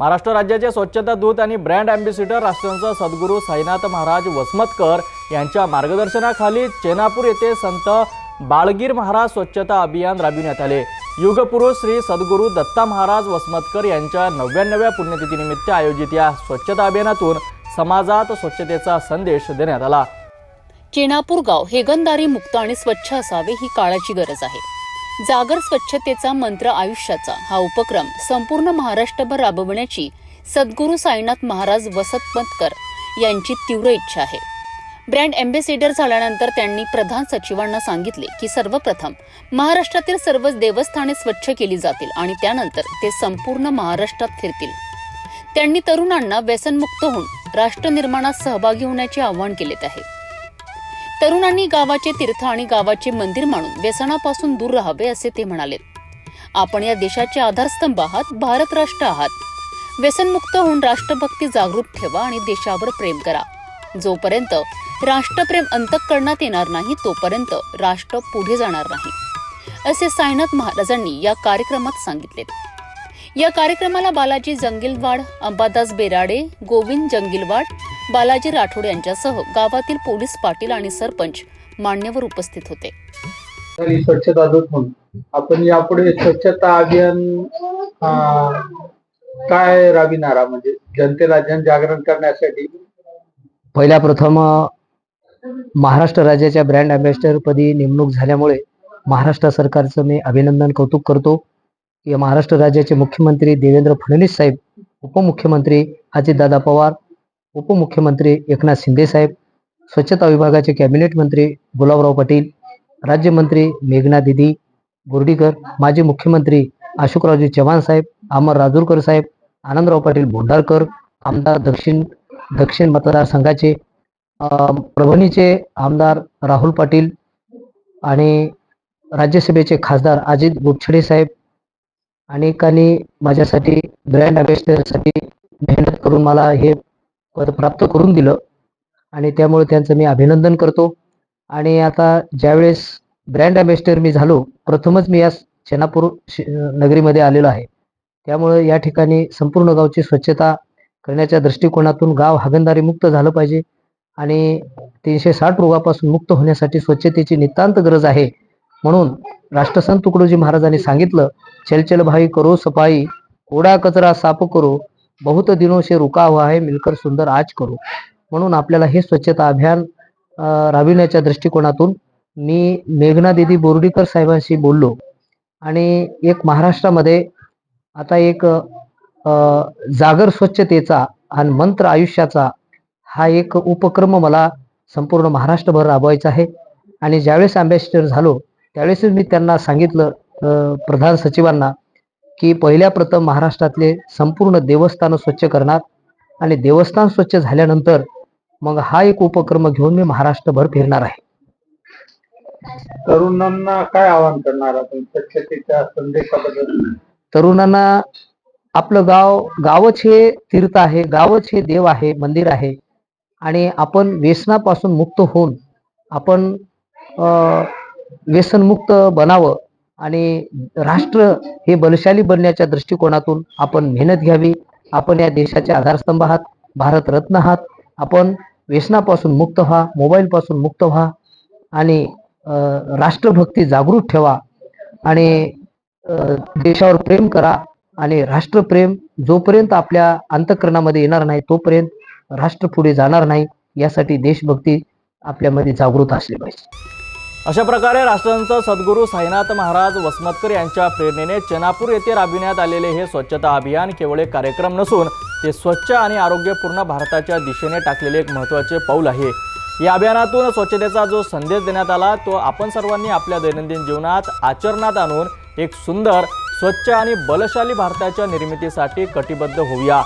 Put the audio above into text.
महाराष्ट्र राज्याचे स्वच्छता दूत आणि ब्रँड अँबॅसिडर राष्ट्रांचा सद्गुरू साईनाथ महाराज वसमतकर यांच्या मार्गदर्शनाखाली चेनापूर येथे संत बाळगीर महाराज स्वच्छता अभियान राबविण्यात आले. युगपुरुष श्री सद्गुरू दत्ता महाराज वसमतकर यांच्या नव्याण्णव्या पुण्यतिथीनिमित्त आयोजित या स्वच्छता अभियानातून समाजात स्वच्छतेचा संदेश देण्यात आला. चेनापूर गाव हेगंदारी मुक्त आणि स्वच्छ असावे ही काळाची गरज आहे. जागर स्वच्छतेचा मंत्र आयुष्याचा हा उपक्रम संपूर्ण महाराष्ट्रभर राबवण्याची सद्गुरू साईनाथ महाराज वसतपंतकर यांची तीव्र इच्छा आहे. ब्रँड अँबेसिडर झाल्यानंतर त्यांनी प्रधान सचिवांना सांगितले की सर्वप्रथम महाराष्ट्रातील सर्व देवस्थाने स्वच्छ केली जातील आणि त्यानंतर ते संपूर्ण महाराष्ट्रात फिरतील. त्यांनी तरुणांना व्यसनमुक्त होऊन राष्ट्र निर्माणात सहभागी होण्याचे आवाहन केले आहे. तरुणांनी गावाचे तीर्थ आणि गावाचे मंदिर मानून व्यसनापासून दूर राहावे असे ते म्हणाले. आपण या देशाचे आधारस्तंभ आहात भारत राष्ट्र आहात. व्यसनमुक्त होऊन राष्ट्रभक्ती जागृत ठेवा आणि देशावर प्रेम करा. जोपर्यंत राष्ट्रप्रेम अंतकरणात येणार नाही तोपर्यंत राष्ट्र पुढे जाणार नाही. असे साईनाथ महाराजांनी या कार्यक्रमात सांगितले. या कार्यक्रमाला बालाजी जंगिलवाड अंबादास बेराडे गोविंद जंगिलवाड बालाजी राठोड यांच्यासह गावातील पोलीस पाटील आणि सरपंच मान्यवर उपस्थित होते. स्वच्छता दूत म्हणून आपण यापुढे स्वच्छता अभियान काय राबविणार? म्हणजे जनतेला जनजागरण करण्यासाठी? पहिल्या प्रथम महाराष्ट्र राज्याच्या ब्रँड अँबॅसिडर पदी नेमणूक झाल्यामुळे महाराष्ट्र सरकारचं मी अभिनंदन कौतुक करतो. या महाराष्ट्र राज्याचे मुख्यमंत्री देवेंद्र फडणवीस साहेब उपमुख्यमंत्री अजितदादा पवार उपमुख्यमंत्री एकनाथ शिंदे साहेब स्वच्छता विभागाचे कॅबिनेट मंत्री गुलाबराव पाटील राज्यमंत्री मेघना दिदी बोर्डीकर माजी मुख्यमंत्री अशोकरावजी चव्हाण साहेब अमर राजूरकर साहेब आनंदराव पाटील भोंडारकर आमदार दक्षिण दक्षिण मतदारसंघाचे परभणीचे आमदार राहुल पाटील आणि राज्यसभेचे खासदार अजित गोपछडे साहेब अनेकांनी माझ्यासाठी ब्रँड अँबॅसिडरसाठी मेहनत करून मला हे पद प्राप्त करून दिलं. आणि त्यामुळे त्यांचं मी अभिनंदन करतो. आणि आता ज्यावेळेस ब्रँड अँबॅसिडर मी झालो प्रथमच मी या चेनापूर श- नगरीमध्ये आलेलो आहे. त्यामुळे या ठिकाणी संपूर्ण गावची स्वच्छता करण्याच्या दृष्टिकोनातून गाव हागणदारी मुक्त झालं पाहिजे. आणि तीनशे साठ रोगापासून मुक्त होण्यासाठी स्वच्छतेची नितांत गरज आहे. म्हणून राष्ट्रसंत तुकडोजी महाराजांनी सांगितलं चलचल भाई करो सफाई कोडा कचरा साफ करो बहुत दिनोशे से रुका हुआ है मिलकर सुंदर आज करो. म्हणून आपल्याला हे स्वच्छता अभियान राबविण्याच्या दृष्टिकोनातून मी मेघना दिदी बोर्डीकर साहेबांशी बोललो. आणि एक महाराष्ट्रामध्ये आता एक जागर स्वच्छतेचा आणि मंत्र आयुष्याचा हा एक उपक्रम मला संपूर्ण महाराष्ट्रभर राबवायचा आहे. आणि ज्यावेळेस अँबॅसिडर झालो त्यावेळेस मी त्यांना सांगितलं प्रधान सचिवांना की पहिल्या प्रथम महाराष्ट्रातले संपूर्ण देवस्थानं स्वच्छ करणार आणि देवस्थान स्वच्छ झाल्यानंतर मग हा एक उपक्रम घेऊन मी महाराष्ट्रभर फिरणार आहे. तरुणांना काय आवाहन करणार आपण स्वच्छतेच्या संदेशाबद्दल? तरुणांना आपलं गाव गावच हे तीर्थ आहे गावच हे देव आहे मंदिर आहे आणि आपण व्यसनापासून मुक्त होऊन आपण व्यसनमुक्त बनावं आणि राष्ट्र हे बलशाली बनण्याच्या दृष्टिकोनातून आपण मेहनत घ्यावी. आपण या देशाचे आधारस्तंभ आहात भारतरत्न आहात. आपण व्यसनापासून मुक्त व्हा मोबाईलपासून मुक्त व्हा आणि राष्ट्रभक्ती जागृत ठेवा आणि देशावर प्रेम करा आणि राष्ट्रप्रेम जोपर्यंत आपल्या अंतकरणामध्ये येणार नाही तोपर्यंत राष्ट्र पुढे जाणार नाही. यासाठी देशभक्ती आपल्यामध्ये जागृत असली पाहिजे. अशा प्रकारे राष्ट्रसंत सद्गुरू साईनाथ महाराज वसमतकर यांच्या प्रेरणेने चेनापूर येथे राबविण्यात आलेले हे स्वच्छता अभियान केवळ एक कार्यक्रम नसून ते स्वच्छ आणि आरोग्यपूर्ण भारताच्या दिशेने टाकलेले एक महत्त्वाचे पाऊल आहे. या अभियानातून स्वच्छतेचा जो संदेश देण्यात आला तो आपण सर्वांनी आपल्या दैनंदिन जीवनात आचरणात आणून एक सुंदर स्वच्छ आणि बलशाली भारताच्या निर्मितीसाठी कटिबद्ध होऊया.